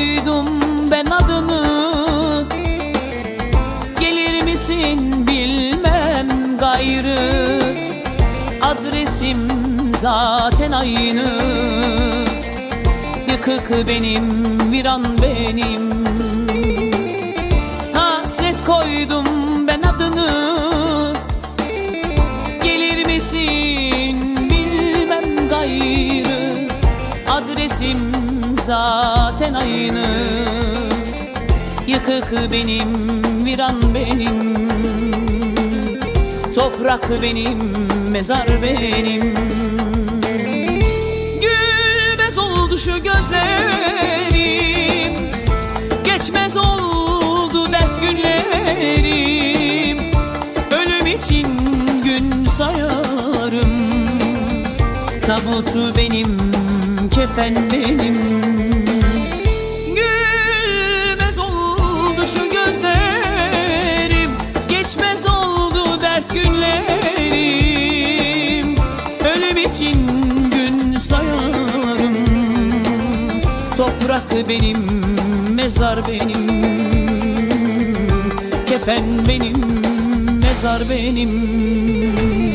duydum ben adını. Gelir misin bilmem gayrı. Adresim zaten aynı. Yıkık benim, viran benim. Zaten aynı. Yıkık benim, viran benim. Toprak benim, mezar benim. Gülmez oldu şu gözlerim. Geçmez oldu dert günlerim. Ölüm için gün sayarım. Tabutu benim, kefen benim sayarım. Toprak benim, mezar benim. Kefen benim, mezar benim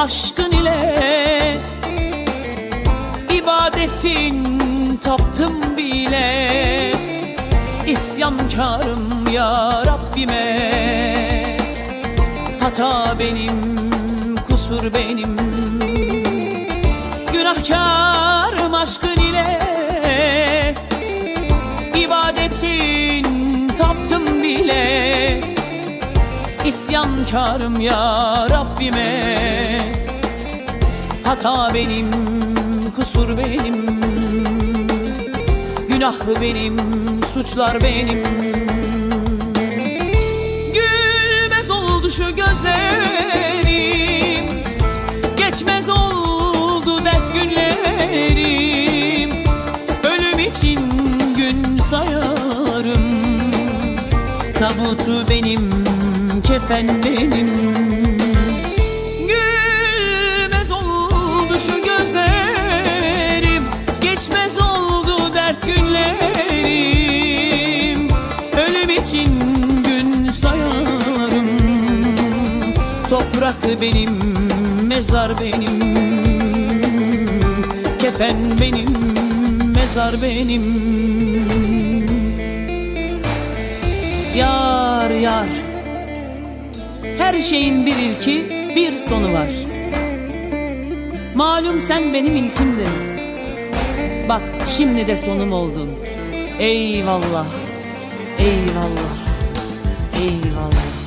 aşkın ile ibadettin taptım bile. İsyankarım ya Rabbime. Hata benim, kusur benim İsyankarım ya Rabbime. Hata benim, kusur benim. Günah benim, suçlar benim. Gülmez oldu şu gözlerim. Geçmez oldu dert günlerim. Ölüm için gün sayarım. Tabutu benim, kefen benim Gülmez oldu şu gözlerim. Geçmez oldu dert günlerim. Ölüm için gün sayarım. Toprak benim, mezar benim. Kefen benim, mezar benim. Yar yar Her şeyin bir ilki bir sonu var. Malum sen benim ilkimdin. Bak şimdi de sonum oldun. Eyvallah Eyvallah Eyvallah